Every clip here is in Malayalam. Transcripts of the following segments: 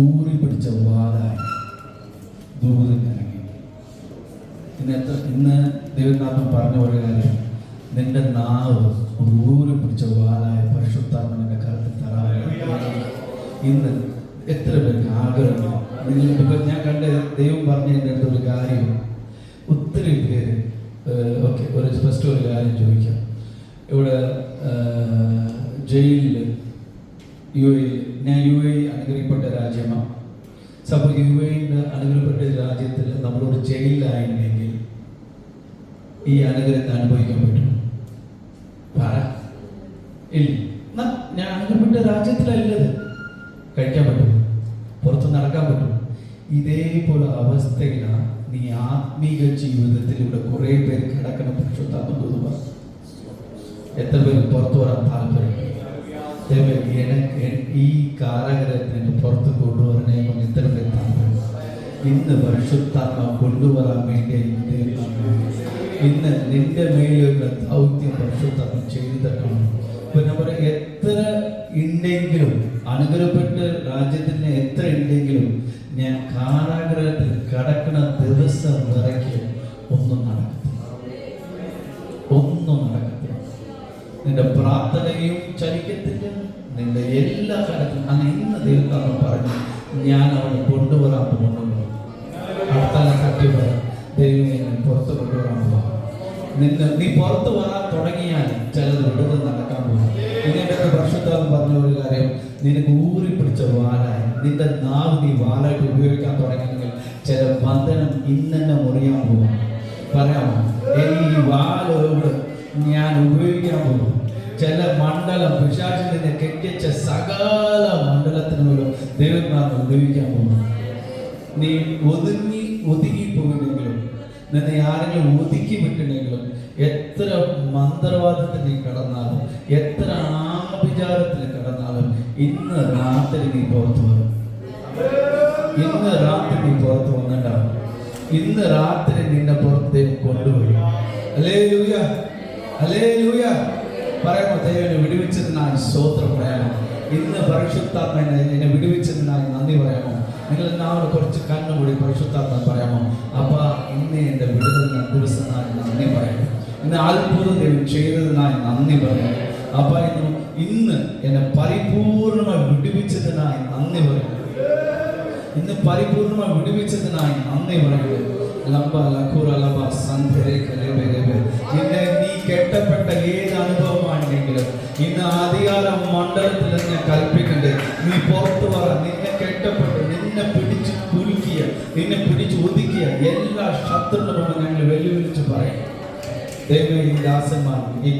ഊറി പിടിച്ച വാലായി ദൂരം ഇന്ന് എത്ര ഇന്ന് ദൈവനാഥൻ പറഞ്ഞ ഒരു കാര്യം. നിന്റെ നാവ് ഒരു ഊറി പിടിച്ച വാതായ പരിശുദ്ധാത്മന്റെ കരത്തിൽ തരാൻ ഇന്ന് എത്ര പേർക്ക് ആഗ്രഹം? ഇപ്പൊ ഞാൻ കണ്ട ദൈവം പറഞ്ഞതിന്റെ അടുത്ത് ഒരു കാര്യം. ഒത്തിരി പേര് ഓക്കെ ഒരു ഫസ്റ്റ് ഒരു കാര്യം ചോദിക്കാം. ഇവിടെ ജയിലിൽ യു എ ഞാൻ യു എ അനുഗ്രഹിക്കപ്പെട്ട രാജ്യമാണ് സപ്പോൾ യു എ അനുഗ്രഹപ്പെട്ട രാജ്യത്തിൽ നമ്മളോട് ജയിലിലായിരുന്നെങ്കിൽ ഈ അനുഗ്രഹത്തെ അനുഭവിക്കാൻ പറ്റും. പറ. ഇല്ല. ഞാൻ അനുഗ്രഹപ്പെട്ട രാജ്യത്തിലല്ലത്. കഴിക്കാൻ പറ്റും. പുറത്ത് നടക്കാൻ പറ്റും. ഇതേപോലെ അവസ്ഥയിലാണ് നീ ആത്മീക ജീവിതത്തിലൂടെ കുറേ പേർ കിടക്കണം പുരുഷത്താത്മ തോന്നുക എത്ര പേര് പുറത്തു വരാൻ താല്പര്യമുണ്ട്? എനക്ക് എൻ- ഈ കാലഘട്ടത്തിന് പുറത്ത് കൊണ്ടുവരണേ താല്പര്യം ഇന്ന് പരിശുദ്ധാത്മ കൊണ്ടുവരാൻ വേണ്ടി ഇന്ന് നിന്റെ മേലുള്ള ദൗത്യം പരിശുദ്ധാത്മ ചെയ്തു തരണം. പിന്നെ പറയാം എത്ര ഉണ്ടെങ്കിലും അനുഗ്രഹപ്പെട്ട് രാജ്യത്തിന് എത്ര ഉണ്ടെങ്കിലും ഞാൻ കാരാഗ്രഹത്തിൽ കടക്കുന്ന ദിവസം വരയ്ക്ക് ഒന്നും നടക്കത്തില്ല. ഒന്നും നടക്കത്തില്ല. നിന്റെ പ്രാർത്ഥനയും ചലിക്കത്തില്ല. നിന്റെ എല്ലാ കാര്യത്തിലും അങ്ങനെ ഇന്ന് ദൈവത്താമ പറഞ്ഞു ഞാൻ അവനെ കൊണ്ടുവരാൻ പോകുന്നു. അടുത്തല തട്ടി പറയാം ദൈവമേ ഞാൻ പുറത്ത് കൊണ്ടുവരാൻ പോകാം നിന്നെ നീ പുറത്ത് വരാൻ തുടങ്ങിയാൽ ചിലത് വിടുതൽ നടക്കാൻ പോകും നിന്റെ പ്രശ്നത്തോളം പറഞ്ഞ ഒരു കാര്യം നിനക്ക് ഊറി പിടിച്ച വാലായി നിന്റെ നാവ് നീ വാലായിട്ട് ഉപയോഗിക്കാൻ തുടങ്ങിയെങ്കിൽ ചില ബന്ധനം ഇന്നെ മുറിയാൻ പോകും പറയാമോ? ഈ വാലോട് ഞാൻ ഉപയോഗിക്കാൻ പോകും ചില മണ്ഡലം പിശാചിനെ കെട്ടിച്ച സകല മണ്ഡലത്തിനോടും ദൈവം നാം ഉപയോഗിക്കാൻ പോകുന്നു. നീ ഒതുങ്ങി ഒതുങ്ങി പോയില്ലെങ്കിലും നിന്നെ ആരെങ്കിലും ഒതുക്കി വിട്ടില്ലെങ്കിലും എത്ര മന്ത്രവാദത്തിൽ നീ കടന്നാലും എത്ര ആഭിചാരത്തിൽ കടന്നാലും ഇന്ന് രാത്രി നീ പുറത്തു വരും. ഇന്ന് രാത്രി നീ പുറത്തു വന്നിട്ടാവും ഇന്ന് രാത്രി നിന്നെ പുറത്തേക്ക് കൊണ്ടുപോയി അല്ലേ ലൂയ അല്ലേ ലൂയ പറയാമോ ദൈവനെ വിടുവിച്ചതിനായി സ്തോത്രം പറയാമോ ഇന്ന് പരിശുദ്ധാത്മ എന്നെ എന്നെ വിടുവിച്ചതിനായി നന്ദി പറയാമോ നിങ്ങൾ നാളെ കുറച്ച് കണ്ണുകൂടി പരിശുദ്ധാത്മ പറയാമോ അപ്പ ഇന്ന് എന്റെ വിടുതലിന് ദിവസത്തിനായി നന്ദി പറയാമോ ഇന്ന് അത്ഭുതം ദൈവം ചെയ്തതിനായി നന്ദി പറയാം അപ്പ ഇന്ന് ഇന്ന് എന്നെ പരിപൂർണമായി വിടുവിച്ചതിനായി നന്ദി പറയാം ഇന്ന് പരിപൂർണമായി വിടുവിച്ചതിനായി നന്ദി പറയുന്നത് ലംബ നീ കെട്ടപ്പെട്ട അനുഭവമാണെങ്കിലും നിന്ന് നിന്നെ നിന്നെ എല്ലാ വെല്ലുവിളിച്ച് ഈ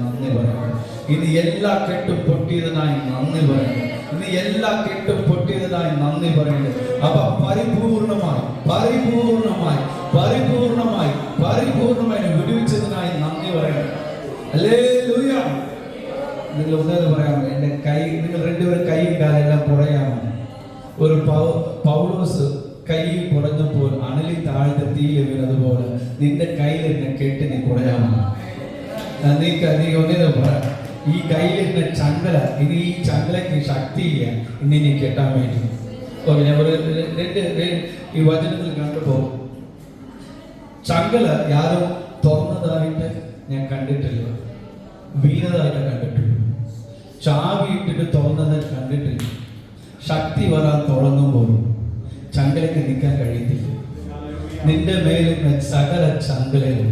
നന്ദി പറയുന്നു. കെട്ടും പൊട്ടിയതിനായി നന്ദി പറയുന്നു. ഇനി എല്ലാ കെട്ടും പൊട്ടിയതിനായി നന്ദി പറയുന്നു അപ്പൊ പരിപൂർണമായി പരിപൂർണമായി പരിപൂർണമായി പരിപൂർണമായി വിടുവിച്ചതിനായി നന്ദി പറയുന്നു അല്ലേ ലൂയ നിങ്ങൾ ഒന്നത് പറയാമോ എന്റെ കൈ നിങ്ങൾ രണ്ടുപേരും കൈയും കാലെല്ലാം പുറയാമോ ഒരു പൗ- പൗലോസ് കൈ പുറഞ്ഞപ്പോൾ അണലി താഴ്ത്ത തീയിൽ വീണതുപോലെ നിന്റെ കയ്യിൽ എന്നെ കെട്ടി നീ കുടയാമോ ആ, നീ ക- നീ ഒന്നേത് പറ ഈ കയ്യിലിരുന്ന ചങ്കല ഇനി ഈ ചങ്കലയ്ക്ക് ശക്തിയില്ല ഇനി നീ കെട്ടാൻ വേണ്ടി. രണ്ട് ഈ വചനത്തിൽ കണ്ടപ്പോ ചങ്കല യാരും തുറന്നതായിട്ട് ഞാൻ കണ്ടിട്ടില്ല. വീണതായിട്ട് കണ്ടിട്ടില്ല. ചാവിയിട്ടിട്ട് തുറന്നത് കണ്ടിട്ടില്ല. ശക്തി വരാൻ തുടങ്ങുമ്പോൾ ചങ്കലയ്ക്ക് നിൽക്കാൻ കഴിയത്തില്ല. നിന്റെ മേലുള്ള സകല ചങ്കലയും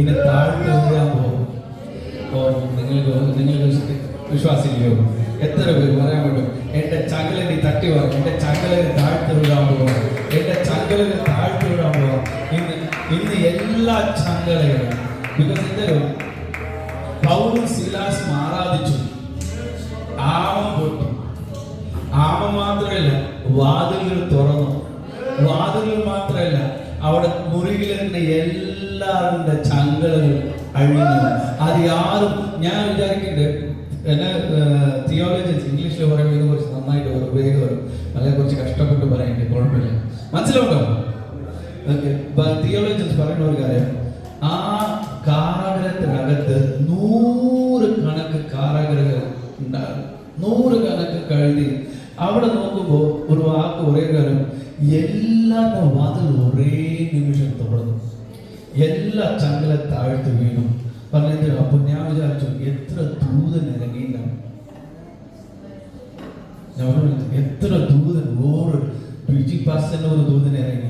ഇനി താഴ്ത്തി വീഴാൻ പോകും. നിങ്ങൾക്ക് നിങ്ങൾക്ക് വിശ്വാസില്ലയോ എത്ര പേര് പറയാൻ പറ്റും എന്റെ ചങ്കലിന് തട്ടി പറയും എന്റെ ചങ്കലിന് താഴ്ത്തി വീഴാൻ പോവാം എന്റെ ചങ്കലിന് താഴ്ത്തി വീഴാൻ പോവാം. ഇന്ന് ഇന്ന് എല്ലാ ചങ്കലകളും ബിക്കോസ് എന്തോ പൗരും ശിലാസും ആരാധിച്ചു. ആമം പൊട്ടി. ആമം മാത്രമല്ല വാതിലുകൾ തുറന്നു. വാതിലുകൾ മാത്രമല്ല അവിടെ മുറിയിലിരുന്ന എല്ലാവരുടെ ചങ്കലുകൾ അഴിഞ്ഞു. അത് ആരും ഞാൻ വിചാരിക്കട്ടെ എന്നെ തിയോളജിസ് ഇംഗ്ലീഷിൽ പറയുമ്പോൾ കുറച്ച് നന്നായിട്ട് വേഗം വരും വളരെ കുറച്ച് കഷ്ടപ്പെട്ട് പറയണ്ടേ കുഴപ്പമില്ല. മനസ്സിലാവുണ്ടോ? തിയോളജിസ് പറയുന്ന ഒരു കാര്യം ആ കാരാഗ്രഹത്തിനകത്ത് നൂറ് കണക്ക് കാരാഗ്രഹം ഉണ്ടാകും നൂറ് കണക്ക് കഴുതി അവിടെ നോക്കുമ്പോൾ ഒരു വാക്ക് ഒരേ കാര്യം എല്ലാരുടെ വാതിൽ ഒരേ നിമിഷം തുറന്നു. എല്ലാ ചങ്ങല താഴ്ത്തു വീണു. പറഞ്ഞത് അപ്പൊ ഞാൻ വിചാരിച്ചു എത്ര ദൂതൻ ഇറങ്ങിയിട്ടാണ് ഞാൻ എത്ര ദൂതൻ ഓറ് ബിജി പാസ്റ്ററിന്റെ ഒരു ദൂതൻ ഇറങ്ങി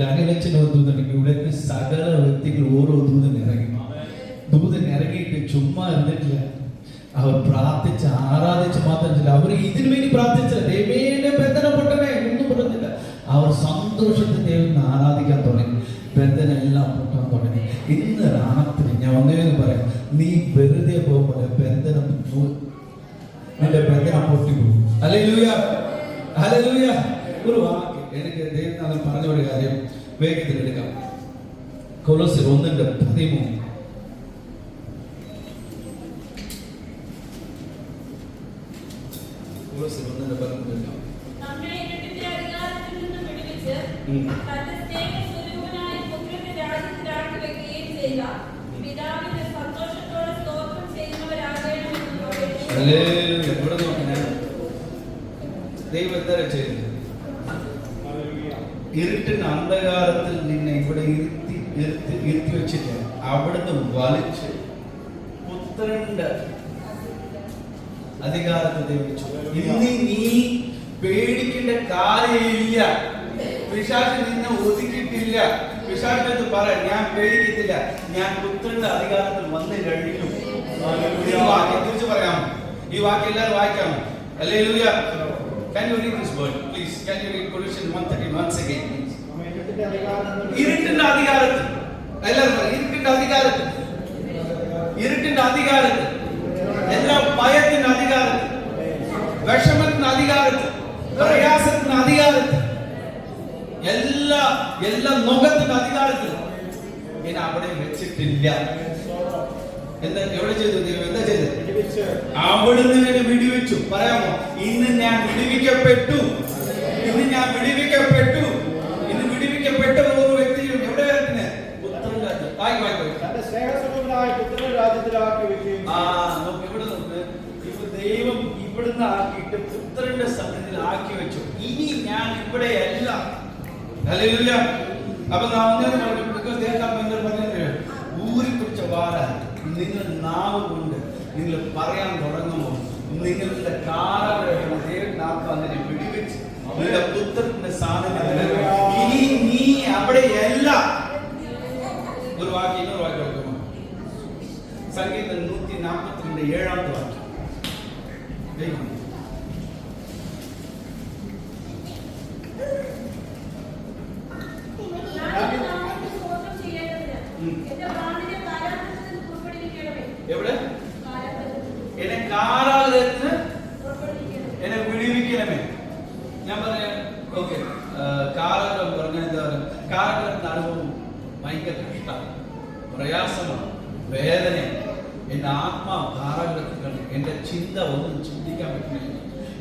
ഡാനിയലച്ചന്റെ ഒരു ദൂതൻ ഇറങ്ങി സകല വ്യക്തികൾ ഓരോ ദൂതൻ ഇറങ്ങി. ദൂതൻ ഇറങ്ങിയിട്ട് ചുമ്മാ ഇരുന്നിട്ടില്ല. അവർ പ്രാർത്ഥിച്ച് ആരാധിച്ച് അവർ ഇതിനു വേണ്ടി പ്രാർത്ഥിച്ചില്ല ദൈവേനെ ബന്ധനപ്പെട്ടവേ ഒന്നും പറഞ്ഞില്ല. അവർ തുടങ്ങി ബന്ധന തുടങ്ങി ഇന്ന് രാത്രി ഞാൻ ഒന്നേന്ന് പറയാം. നീ വെറുതെ പോകുമ്പോൾ ബന്ധനം നിന്റെ ബന്ധനം പൊട്ടിപ്പോകും. ഒരു എനിക്ക് പറഞ്ഞ ഒരു കാര്യം വേഗത്തിൽ എടുക്കാം. കൊലോസിൽ ഒന്നിന്റെ പതിമൂന്ന് ദൈവം ചെയ്തു ഇരുട്ടിന് അന്ധകാരത്തിൽ നിന്നെ ഇവിടെ ഇരുത്തി ഇരുത്തി ഇരുത്തി വെച്ചിട്ട് അവിടുന്ന് വലിച്ച് പുത്രന്റെ അധികാരത്തെ ദൈവിച്ചു വെച്ചു ഇന്ന് നീ പേടിക്കേണ്ട കാര്യമില്ല. പിശാച് നിന്നെ ഒതുക്കിയിട്ടില്ല. പിശാചിനത് പറ ഞാൻ പേടിക്കത്തില്ല. ഞാൻ പുത്രന്റെ അധികാരത്തിൽ വന്നു കഴിഞ്ഞു ഈ വാക്യം തിരിച്ചു പറയാമോ? ഈ വാക്യം എല്ലാവരും വായിക്കാമോ? അല്ലേ Can you read this word, please? Can you read Colossians 1:13 once again, please? ഇരുട്ടിന്റെ അധികാരത്തിൽ എല്ലാവരും പറ, ഇരുട്ടിന്റെ അധികാരത്തിൽ ഇരുട്ടിന്റെ അധികാരത്തിൽ എല്ലാ ഭയത്തിന്റെ അധികാരത്തിൽ വിഷമത്തിന്റെ അധികാരത്തിൽ പ്രയാസത്തിന്റെ അധികാരത്തിൽ എല്ലാ എല്ലാ നുഖത്തിന്റെ അധികാരത്തിൽ ഞാൻ അവിടെ വെച്ചിട്ടില്ല എന്താ എവിടെ ചെയ്തു ദൈവം എന്താ ചെയ്തത് അവിടുന്ന് എന്നെ വിടുവിച്ചു. പറയാമോ? ഇന്ന് ഞാൻ വിടുവിക്കപ്പെട്ടു. ഇന്ന് ഞാൻ വിടുവിക്കപ്പെട്ടു. ഇന്ന് വിടുവിക്കപ്പെട്ട ഓരോ വ്യക്തിയും എവിടെ. തന്റെ രാജ്യത്തിലാക്കി വെക്കുകയും ആ നോക്ക് ഇവിടെ നോക്ക്. ഇപ്പൊ ദൈവം ഇവിടുന്ന് ആക്കിയിട്ട് പുത്രന്റെ സന്നിധിയിൽ ആക്കി വെച്ചു. ഇനി ഞാൻ ഇവിടെ അല്ല അപ്പൊ അങ്ങനെ പറഞ്ഞു ഊരി പിടിച്ച വാര നിങ്ങൾ നാവ് കൊണ്ട് നിങ്ങൾ പറയാൻ തുടങ്ങുമ്പോൾ നിങ്ങളുടെ കാലഘട്ടം ദൈവം നാം അങ്ങനെ വിടിവെച്ച് നിങ്ങളുടെ പുത്രന്റെ സാന്നിധ്യത്തിൽ ഇനി നീ അവിടെയല്ല ഒരു വാക്ക് ഇന്നൊരു വാക്ക് വെക്കുമോ സംഗീതം നൂറ്റി നാൽപ്പത്തിരണ്ട് ഏഴാമത്തെ വാക്യം ദൈവം. ഞാൻ നാമത്തിൽ സ്തോത്രം ചെയ്യേണ്ടതിന് ഉം. എന്റെ പ്രാണനെ കാരാഗ്രഹത്തിൽ നിന്ന് പുറപ്പെടുവിക്കണമേ. എവിടെ കാരാഗ്രഹത്തിൽ എന്നെ കാരാഗ്രഹത്തിന് പുറപ്പെടുവിക്കണമേ. എന്നെ വിടുവിക്കണമേ ഞാൻ പറയാം ഓക്കെ കാരാഗ്രഹം പറഞ്ഞ കാരാഗ്രഹത്തിന്റെ അനുഭവം ഭയങ്കര കഷ്ടമാണ് പ്രയാസമാണ് വേദനയാണ്. എന്റെ ആത്മാവ് കാരാഗ്രഹത്തിലാണ് എന്റെ ചിന്ത ഒന്നും ചിന്തിക്കാൻ പറ്റുന്നില്ല.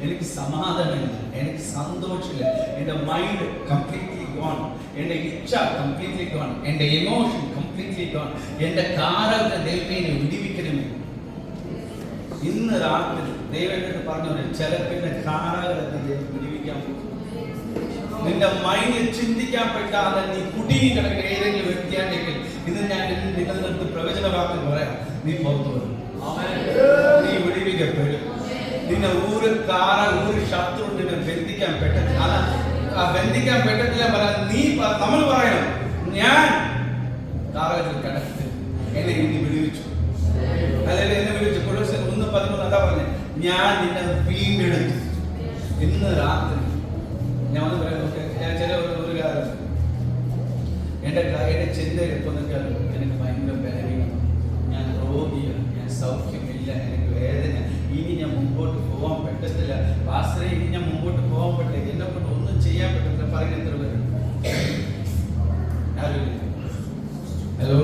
എനിക്ക് സമാധാനമില്ല എനിക്ക് സന്തോഷമില്ല. എന്റെ മൈൻഡ് കംപ്ലീറ്റ്ലി ഗോൺ എന്റെ ഇച്ഛ കംപ്ലീറ്റ്ലി ഗോൺ എന്റെ ഇമോഷൻ കംപ്ലീറ്റ്ലി ഗോൺ എന്റെ കാരാഗ്രഹ ദൈവത്തിനെ വിടിവിക്കണമേ ഇന്ന് രാത്രി ദൈവം പറഞ്ഞു ചിലപ്പിന്റെ കാരാഗ്രഹത്തിൽ ദൈവം വിടിവിക്കാൻ പോകും. നിന്റെ മൈൻഡിൽ ചിന്തിക്കാൻ പറ്റാതെ നീ കുടുങ്ങി കിടക്കുന്ന ഏതെങ്കിലും വ്യക്തിയാണെങ്കിൽ ഇന്ന് ഞാൻ നിങ്ങളുടെ അടുത്ത് പ്രവചന വാക്ക് പറയാം. നീ പുറത്തു വരും. നീ വിടിവിക്കപ്പെടും. നിന്നെ ഊര് കാറ ഊര് ശത്രു നിന്നെ ബന്ധിക്കാൻ പറ്റത്തില്ല അല്ല ആ ബന്ധിക്കാൻ പറ്റത്തില്ല പറയാൻ നീ നമ്മൾ പറയണം. ഞാൻ കാറകത്തിൽ കിടക്കത്തിൽ എന്നെ ഇനി വിടുവിച്ചു. അല്ലെങ്കിൽ എന്നെ വിളിച്ചു കൊലോസ്യർ ഒന്ന് പതിമൂന്ന് എന്താ പറഞ്ഞത് ഞാൻ നിന്നെ വീണ്ടെടുത്തു. ഇന്ന് രാത്രി ഞാൻ ഒന്ന് പറയാം എന്റെ എന്റെ ചിന്ത എപ്പോൾ നിൽക്കാലും എനിക്ക് ഭയങ്കര ബലഹീനമാണ്. ഞാൻ രോഗിയാണ്. ഞാൻ സൗഖ്യമില്ല. എനിക്ക് വേദന. ഇനി ഞാൻ മുമ്പോട്ട് പോകാൻ പറ്റത്തില്ല. ആശ്രയം ഇനി ഞാൻ മുമ്പോട്ട് പോകാൻ പറ്റില്ല. എന്നെ കൊണ്ട് ഒന്നും ചെയ്യാൻ പറ്റത്തില്ല. പറയുന്ന എത്ര പേര് ഹലോ?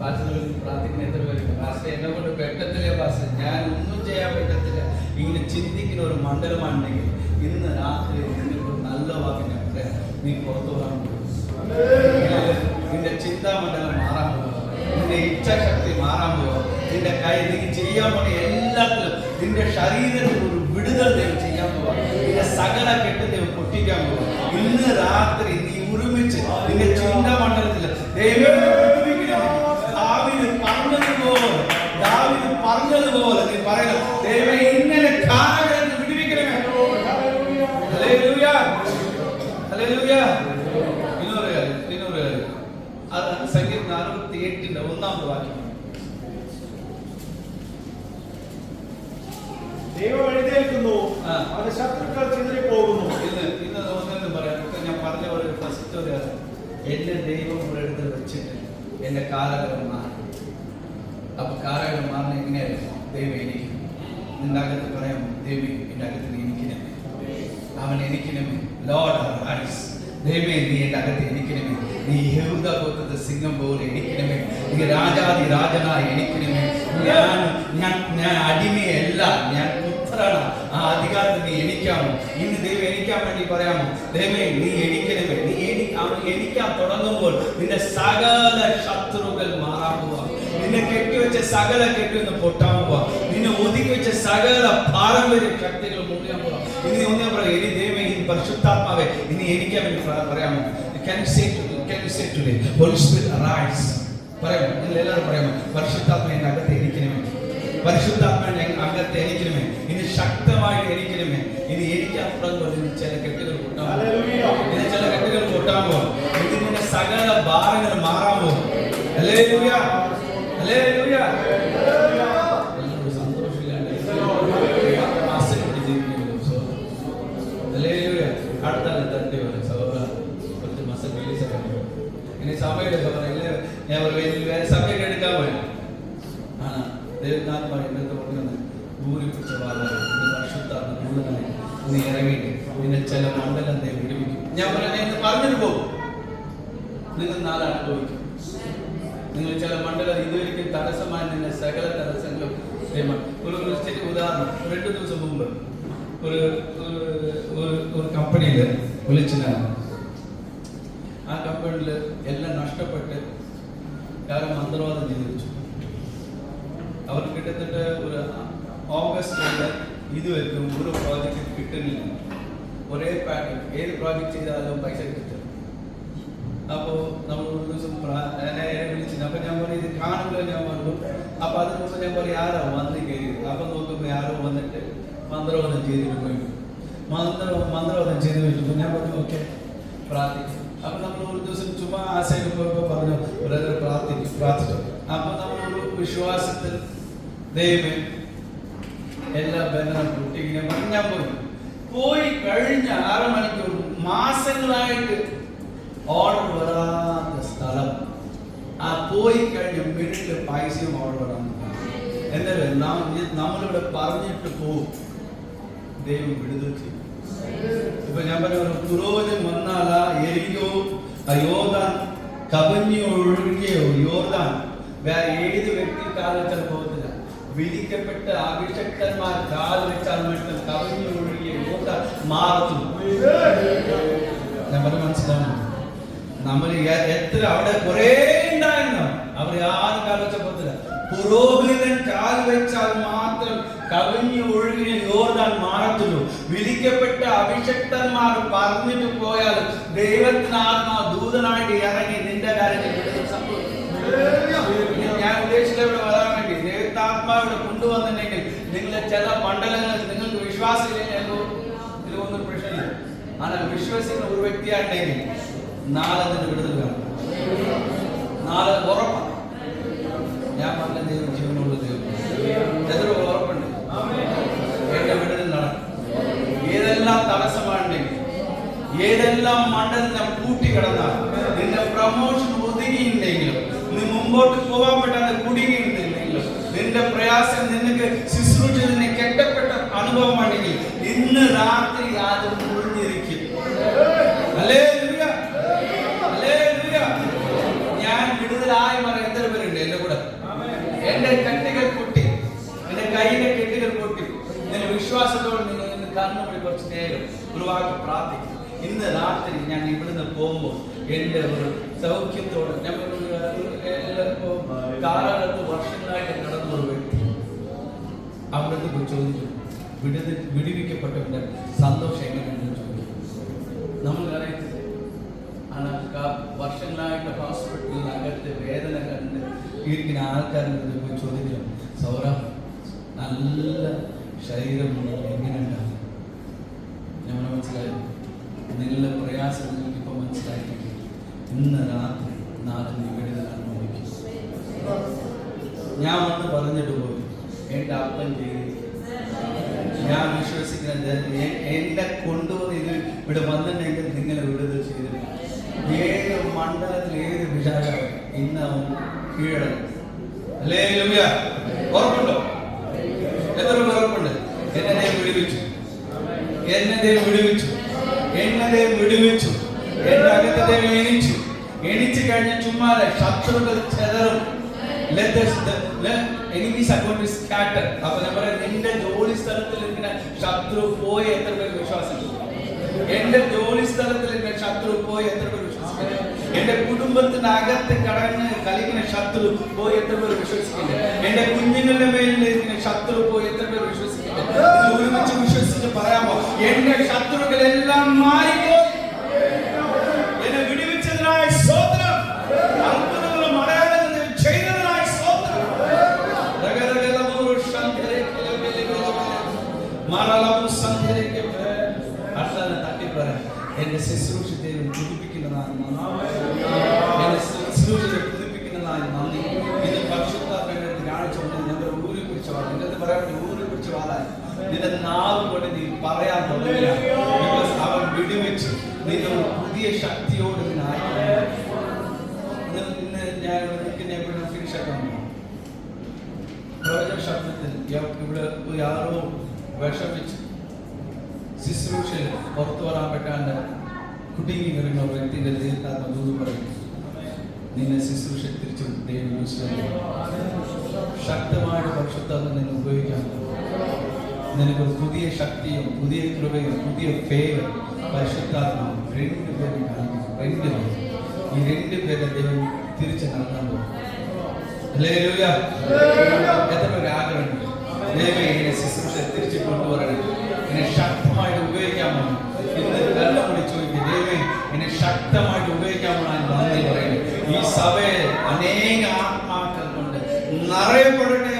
പ്രാർത്ഥിക്കുന്ന എത്ര പേരുണ്ട്? പാസ്റ്റർ എന്നെ കൊണ്ട് പറ്റത്തില്ല പാസ്റ്റർ ഞാൻ ഒന്നും ചെയ്യാൻ പറ്റത്തില്ല. ഇങ്ങനെ ചിന്തിക്കുന്ന ഒരു മണ്ഡലമാണെങ്കിൽ ഇന്ന് രാത്രി നിങ്ങൾക്ക് നല്ല വാക്കിനെ നീ പുറത്തു പോകാൻ പോകും നിന്റെ ചിന്താമണ്ഡലം മാറാൻ പോകുക നിന്റെ ഇച്ഛാശക്തി മാറാൻ പോകുക നിന്റെ കൈ നീ ചെയ്യാൻ പോകുന്ന എല്ലാത്തിലും നിന്റെ ശരീരത്തിൽ ഒരു വിടുതൽ ദൈവം ചെയ്യാൻ പോവാ. നിന്റെ സകല കെട്ട് ദൈവം പൊട്ടിക്കാൻ പോകും ഇന്ന് രാത്രി നീ ഒരുമിച്ച് നിന്റെ ചിന്താമണ്ഡലത്തിൽ ദൈവം പറഞ്ഞതുപോലെ ദാവീദ് നീ പറയണം ദൈവം ഇന്നലെ കാലഘട്ടത്തിൽ വിടുവിക്കണമേ. ഹല്ലേലൂയ. ഹല്ലേലൂയ ഇന്നൊരു കാര്യം ഇന്നൊരു കാര്യം അത് സംഗീതം അറുപത്തി എട്ടിന്റെ ഒന്നാമത് വാക്യം ആ. അത് ശത്രുക്കൾ ചിതറി പോകുന്നു ഇന്ന് ഇന്ന് തോന്നുന്നു പറയാം. ഞാൻ പറഞ്ഞ ഒരു ഫസ്റ്റ് ഒരു. എന്റെ ദൈവം ഇവിടെ എടുത്ത് വെച്ചിട്ട് എന്റെ കാലഘട്ടം മാറി. അപ്പൊ കാലഘട്ടം മാറുന്ന എങ്ങനെയായിരുന്നു? ദൈവം എനിക്ക് നിന്റെ അകത്ത് പറയാം ദൈവം എന്റെ അകത്ത് നീ അവൻ എനിക്കിനെ ലോഡ് റൈസ് ദൈവമേ നീ എന്റെ അകത്ത് എനിക്കിനെ നീ യഹൂദ ഗോത്രത്തെ സിംഹം പോലെ എനിക്കിനെ നീ രാജാതി രാജനായി ഞാൻ ഞാൻ ഞാൻ അടിമയല്ല. ഞാൻ പുത്രനാണ് ആ അധികാരത്തെ നീ എണിക്കാമോ ഇന്ന് ദൈവം എണിക്കാൻ വേണ്ടി പറയാമോ? ദൈവമേ നീ എണിക്കണമേ നീ എണി അവൻ എനിക്കാൻ തുടങ്ങുമ്പോൾ നിന്റെ സകല ശത്രുക്കൾ മാറാൻ പോവാ നിന്നെ കെട്ടിവെച്ച സകല കെട്ടിന്ന് പൊട്ടാൻ പോവാ നിന്നെ ഒതുക്കി വെച്ച സകല പാരമ്പര്യ ശക്തികൾ മുറിയാൻ പോവാ ഇനി ഒന്നേ പറയാം ഇനി ദൈവമേ ഈ പരിശുദ്ധാത്മാവെ ഇനി എനിക്കാൻ വേണ്ടി പറയാമോ? Can you say to can you say today holy spirit arise. പറയാമോ? എല്ലാവരും പറയാമോ പരിശുദ്ധാത്മ എന്നെ അകത്ത് എനിക്കണമേ പരിശുദ്ധാത്മ അകത്ത് എനിക്കണമേ ഇനി ശക്തമായിട്ട് എനിക്കണമേ ഇനി എനിക്ക് അപ്പുറം ഇനി ചില കെട്ടുകൾ. ഹല്ലേലൂയ. ഇനി ചില കെട്ടുകൾ പോകും ഇതിന്റെ സകല ഭാരങ്ങൾ മാറാൻ പോകും സമയം എടുക്കാൻ എല്ലാവരും ഞാൻ ആസക്തി ജീവിക്കുന്നു സഹോദരൻ. ഹല്ലേലൂയ. അടുത്താണ് തട്ടി പറയാം പറഞ്ഞിട്ട് നിങ്ങൾ നിങ്ങൾ ചില മണ്ഡലം ഇതുവരെയും തടസ്സമായി നിന്ന സകല തടസ്സങ്ങളും ഒരു ഉദാഹരണം. രണ്ടു ദിവസം മുമ്പ് ഒരു ഒരു- കമ്പനിയിൽ വിളിച്ചിട്ടാണ് ആ കമ്പനിയിൽ എല്ലാം നഷ്ടപ്പെട്ട് കാരണം മന്ത്രവാദം ചെയ്തു വെച്ചു അവർ കിട്ടുന്നിട്ട് ഒരു ഓഗസ്റ്റ് മുതൽ ഒരു പ്രോജക്റ്റ് കിട്ടുന്നില്ല. ഒരേ പാറ്റേൺ ഏത് പ്രോജക്റ്റ് ചെയ്താലും പൈസ കിട്ടും. അപ്പോൾ നമ്മൾ ഒരു ദിവസം എന്നെ വിളിച്ചില്ല അപ്പം ഞാൻ പറയും ഇത് കാണുമ്പോൾ ഞാൻ പറഞ്ഞു അപ്പോൾ അതിന് മുമ്പ് ഞാൻ പറയും ആരോ വന്ന് കയറി. അപ്പം നോക്കുമ്പോൾ ആരോ വന്നിട്ട് മന്ത്രവാദം ചെയ്തിട്ട് പോയി. മന്ത്ര മന്ത്രവാദം ചെയ്ത് വെച്ചു ഞാൻ പറഞ്ഞു ഓക്കെ പ്രാർത്ഥിക്കും. അപ്പം നമ്മൾ ഒരു ദിവസം ചുമ്മാ ആശയം പോയപ്പോൾ പറഞ്ഞു ബ്രദർ പ്രാർത്ഥിക്കും പ്രാർത്ഥിച്ചു. അപ്പം നമ്മളൊരു വിശ്വാസത്തിൽ ദൈവമേ എല്ലാ ബന്ധനം കുട്ടിങ്ങനെ ഇങ്ങനെ ഞാൻ പോയി പോയി കഴിഞ്ഞ ആറ് മണിക്കൂർ മാസങ്ങളായിട്ട് ഓർഡർ വരാത്ത സ്ഥലം. ആ പോയി കഴിഞ്ഞ മിനിറ്റ് പൈസയും ഓർഡർ വരാൻ എന്തായാലും നമ്മളിവിടെ പറഞ്ഞിട്ട് പോകും ദൈവം വിടുതൽ ചെയ്യും. ഇപ്പൊ ഞാൻ പറഞ്ഞ പുരോഹിതൻ വന്നാല എരിയോ യോർദാൻ കവിഞ്ഞു ഒഴുകിയോ? യോർദാൻ. വേറെ ഏത് വ്യക്തി കാൽ വെച്ചാൽ പോകത്തില്ല വിധിക്കപ്പെട്ട അഭിഷക്തന്മാർ കാൽവെച്ചാൽ മറ്റും കവിഞ്ഞൊഴുകിയ കൂട്ട മാറത്തും നമ്മൾ മനസ്സിലാവും നമ്മൾ എത്ര അവിടെ കുറേ ഉണ്ടായിരുന്നു. അവർ ആരും കാൽവെച്ച പോത്തില്ല പുരോഹിതൻ കാൽ വെച്ചാൽ മാത്രം കവിഞ്ഞു ഒഴുകിന് യോർദാൻ മാറത്തുള്ളൂ. വിധിക്കപ്പെട്ട അഭിഷക്തന്മാർ പറഞ്ഞിട്ട് പോയാൽ ദൈവത്തിന് ആത്മാ ദൂതനായിട്ട് ഇറങ്ങി നിന്റെ കാര്യത്തിൽ ഞാൻ ഉദ്ദേശിച്ചത് ആത്മാവിനെ കൊണ്ടുവന്നിട്ടുണ്ടെങ്കിൽ നിങ്ങളുടെ ചില മണ്ഡലങ്ങൾ നിങ്ങൾക്ക് വിശ്വാസമില്ലെങ്കിൽ ഇതിലൊന്നും പ്രശ്നമില്ല. എന്നാൽ വിശ്വസിക്കുന്ന ഒരു വ്യക്തിയായിട്ടുണ്ടെങ്കിൽ നാളെ അതിന് വിടുതൽ കാണും നാളെ ഉറപ്പാണ്. ഞാൻ പറഞ്ഞ ദൈവം ജീവനുള്ള ദൈവം. എതിർ ഉറപ്പുണ്ട്. എന്റെ വിടുതൽ നടക്കും. ഏതെല്ലാം തടസ്സമാണെങ്കിൽ ഏതെല്ലാം മണ്ഡലത്തെ കൂട്ടി കിടന്നാൽ നിന്റെ പ്രമോഷൻ ഒതുങ്ങിയില്ലെങ്കിലും നീ മുമ്പോട്ട് പോകാൻ പറ്റാതെ കുടുങ്ങി നിന്റെ പ്രയാസം നിനക്ക് ശുശ്രൂഷ നിന്നെ കെട്ടപ്പെട്ട അനുഭവമാണെങ്കിൽ ഇന്ന് രാത്രി അത് മുറിഞ്ഞിരിക്കും. ഹല്ലേലൂയ. ഹല്ലേലൂയ. ഞാൻ വിടുതലായി മാറി എത്ര പേരുണ്ട് എന്റെ കൂടെ? എന്റെ കെട്ടുകൾ പൊട്ടി. എന്റെ കൈയിലെ കെട്ടുകൾ പൊട്ടി. എന്റെ വിശ്വാസത്തോടെ നിങ്ങൾ ഇന്ന് കണ്ണുപടി കുറച്ച് നേരം ഒരു വാക്ക് പ്രാർത്ഥിക്കും. ഇന്ന് രാത്രി ഞാൻ ഇവിടുന്ന് പോകുമ്പോൾ എന്റെ ഒരു സൗഖ്യത്തോടെ ഞാൻ എല്ലാവർക്കും കാലഘട്ടത്ത് വർഷങ്ങളായിട്ട് നടന്ന ഒരു അവിടുത്തെ പോയി ചോദിച്ചു വിടുത വിടിവിക്കപ്പെട്ടവന്റെ സന്തോഷം എങ്ങനെയാണെന്ന് ചോദിച്ചു. നമ്മൾക്കറിയാം വർഷങ്ങളായിട്ട് ഹോസ്പിറ്റലിൽ അകത്ത് വേദന കണ്ട് ഇരിക്കുന്ന ആൾക്കാരുടെ പോയി ചോദിക്കണം സൗര നല്ല ശരീരം എങ്ങനെയുണ്ടാവും ഞങ്ങൾ മനസ്സിലായി. നിങ്ങളുടെ പ്രയാസം നിങ്ങൾക്ക് ഇപ്പൊ മനസ്സിലായിട്ടുണ്ട് ഇന്ന് രാത്രി ഞാൻ വന്ന് പറഞ്ഞിട്ട് പോയി. എന്റെ അപ്പൻ ചെയ്തു ഞാൻ വിശ്വസിക്കുന്നത് എ- എന്നെ കൊണ്ടുവന്ന് ഇത് ഇവിടെ വന്നിട്ടുണ്ടെങ്കിൽ നിങ്ങളെ വിടുതൽ ചെയ്തു. ഏത് മണ്ഡലത്തിൽ ഏത് വിചാരം ഇന്ന് അവൻ കീഴടങ്ങും. അല്ലേ ലൂയ ഉറപ്പുണ്ടോ? എത്ര ഉറപ്പുണ്ട്. എന്നെ വിടുവിച്ചു. എന്നെ വിടുവിച്ചു. എന്നെ വിടുവിച്ചു. എന്റെ അകത്തെ എണിച്ചു. എണിച്ചു കഴിഞ്ഞ ചുമ്മാ ശത്രുക്കൾ ചെതറും. നിന്റെ ജോലി സ്ഥലത്തിൽ ഇങ്ങനെ ശത്രു പോയി എത്ര പേര് വിശ്വാസിക്കുന്നു എന്റെ ജോലി സ്ഥലത്തിൽ ഇങ്ങനെ ശത്രു പോയി എത്ര പേര് വിശ്വസിക്കുന്നു എന്റെ കുടുംബത്തിനകത്ത് കടന്ന് കളിക്കുന്ന ശത്രു പോയി എത്ര പേര് വിശ്വസിക്കുന്നു എന്റെ കുഞ്ഞുങ്ങളുടെ മേലിൽ ഇരിക്കുന്ന ശത്രു പോയി എത്ര പേര് വിശ്വസിക്കുന്നു ഒരുമിച്ച് വിശ്വസിച്ച് പറയാമോ? എന്റെ ശത്രുക്കളെല്ലാം മാറിപ്പോയി ശുശ്രൂഷയെ പുതുപ്പിക്കുന്നതാണ് നന്ദി ഇത് പരിശുദ്ധാത്മയുടെ കാണിച്ചുകൊണ്ട് ഞങ്ങൾ ഊരി പിടിച്ച വാ നിന്റെ പറയാൻ ഊരി പിടിച്ച വാളായി നിന്റെ നാവ് കൊണ്ട് പറയാൻ തുടങ്ങില്ല അവൻ വിടുവിച്ചു നിന്നെ ഒരു പുതിയ ശക്തിയോട്. ഇന്ന് ഇന്ന് ഞാൻ നിൽക്കുന്ന എപ്പോഴും ഫിനിഷ് ആക്കാൻ പ്രവചന ശബ്ദത്തിൽ ഇവിടെ ഒരു വിഷമിച്ച് ശുശ്രൂഷയിൽ പുറത്തു വരാൻ പറ്റാണ്ട് കുടുങ്ങി വരുന്ന ഒരു വ്യക്തിയുടെ ദൈവത്താത്മ ദൂത് പറയും നിന്നെ ശുശ്രൂഷ തിരിച്ചു ദൈവം use ചെയ്യും. ശക്തമായിട്ട് പരിശുദ്ധാത്മ നിന്നെ ഉപയോഗിക്കാൻ നിനക്കൊരു പുതിയ ശക്തിയും പുതിയ കൃപയും പുതിയ ഫേവർ പരിശുദ്ധാത്മാവും രണ്ട് പേരും കാണിക്കും രണ്ട് പേര് ഈ രണ്ട് പേരെ ദൈവം തിരിച്ച് നടത്താൻ പോകും ഹല്ലേലൂയ. എത്ര പേർക്ക് ആഗ്രഹമുണ്ട് ദൈവമേ എന്നെ ശുശ്രൂഷ തിരിച്ച് കൊണ്ടുവരണം എന്നെ ശക്തമായിട്ട് ശക്തമായിട്ട് ഉപയോഗിക്കാൻ ഈ സഭയെ അനേക ആത്മാക്കൾ കൊണ്ട് നിറയപ്പെടട്ടെ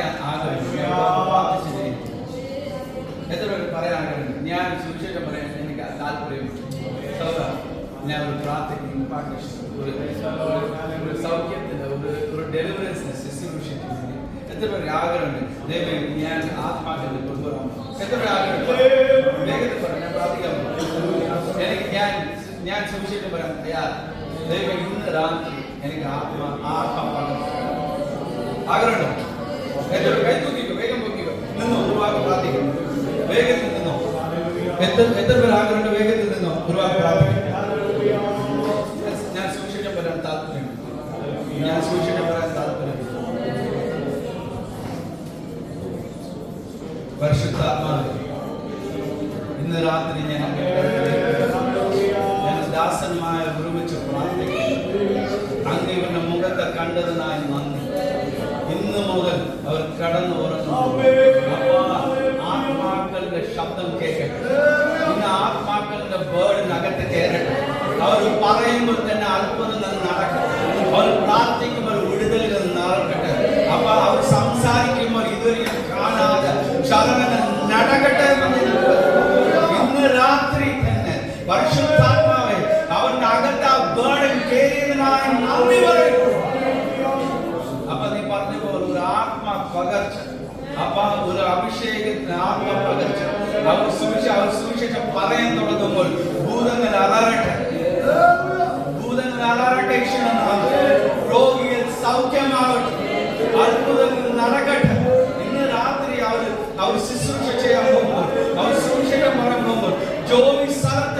പറയാൻ വേഗത്തിൽ നിന്നോ? എത്ര എത്ര പേർ ആഗ്രഹമുണ്ട് വേഗത്തിൽ നിന്നോ? ഒരു വാക്ക് പ്രാർത്ഥിക്കും ഞാൻ സൂക്ഷിക്കാൻ വരാൻ താല്പര്യമുണ്ട്. ഞാൻ സൂക്ഷിക്കാൻ വരാൻ താല്പര്യമുണ്ട്. പരിശുദ്ധാത്മാവ് ഇന്ന് രാത്രി ഞാൻ ഞാൻ ദാസന്മാരെ ഒരുമിച്ച് പ്രാർത്ഥിക്കുന്നു. അങ്ങ് മുഖത്തെ കണ്ടതിനായി നന്ദി. ഇന്ന് മുതൽ അവർ കടന്നു ശബ്ദം കേൾക്കട്ടെ ഇന്ന് ആത്മാക്കളുടെ ബേർഡിനകത്ത് കയറട്ടെ അവർ പറയുമ്പോൾ തന്നെ അത്ഭുതങ്ങൾ നടക്കട്ടെ അവർ പ്രാർത്ഥിക്കുമ്പോൾ വിടുതലുകൾ നടക്കട്ടെ. അപ്പൊ അവർ സംസാരിക്കുമ്പോൾ ഇതുവരെയും കാണാതെ ചലനങ്ങൾ നടക്കട്ടെ. ഇന്ന് രാത്രി തന്നെ പരിശുദ്ധാത്മാവെ അവന്റെ അകത്ത് ആ ബേർഡൻ കയറിയതിനായി നന്ദി പറയുന്നു. അപ്പൊ നീ പറഞ്ഞ പോലെ ഒരു ആത്മ പകർച്ച. അപ്പൊ ഒരു അഭിഷേകത്തിന് ആത്മ അവർ സുവിശ അവർ സുവിശേഷം പറയാൻ തുടങ്ങുമ്പോൾ ഭൂതങ്ങൾ അലറട്ടെ. ഭൂതങ്ങൾ അലറട്ടെ. രോഗികൾ സൗഖ്യമാവട്ടെ. അത്ഭുതങ്ങൾ നടക്കട്ടെ. ഇന്ന് രാത്രി അവർ അവർ ശുശ്രൂഷ ചെയ്യാൻ പോകുമ്പോൾ അവർ സുവിശേഷം പറയുമ്പോൾ ജോലി ജോലി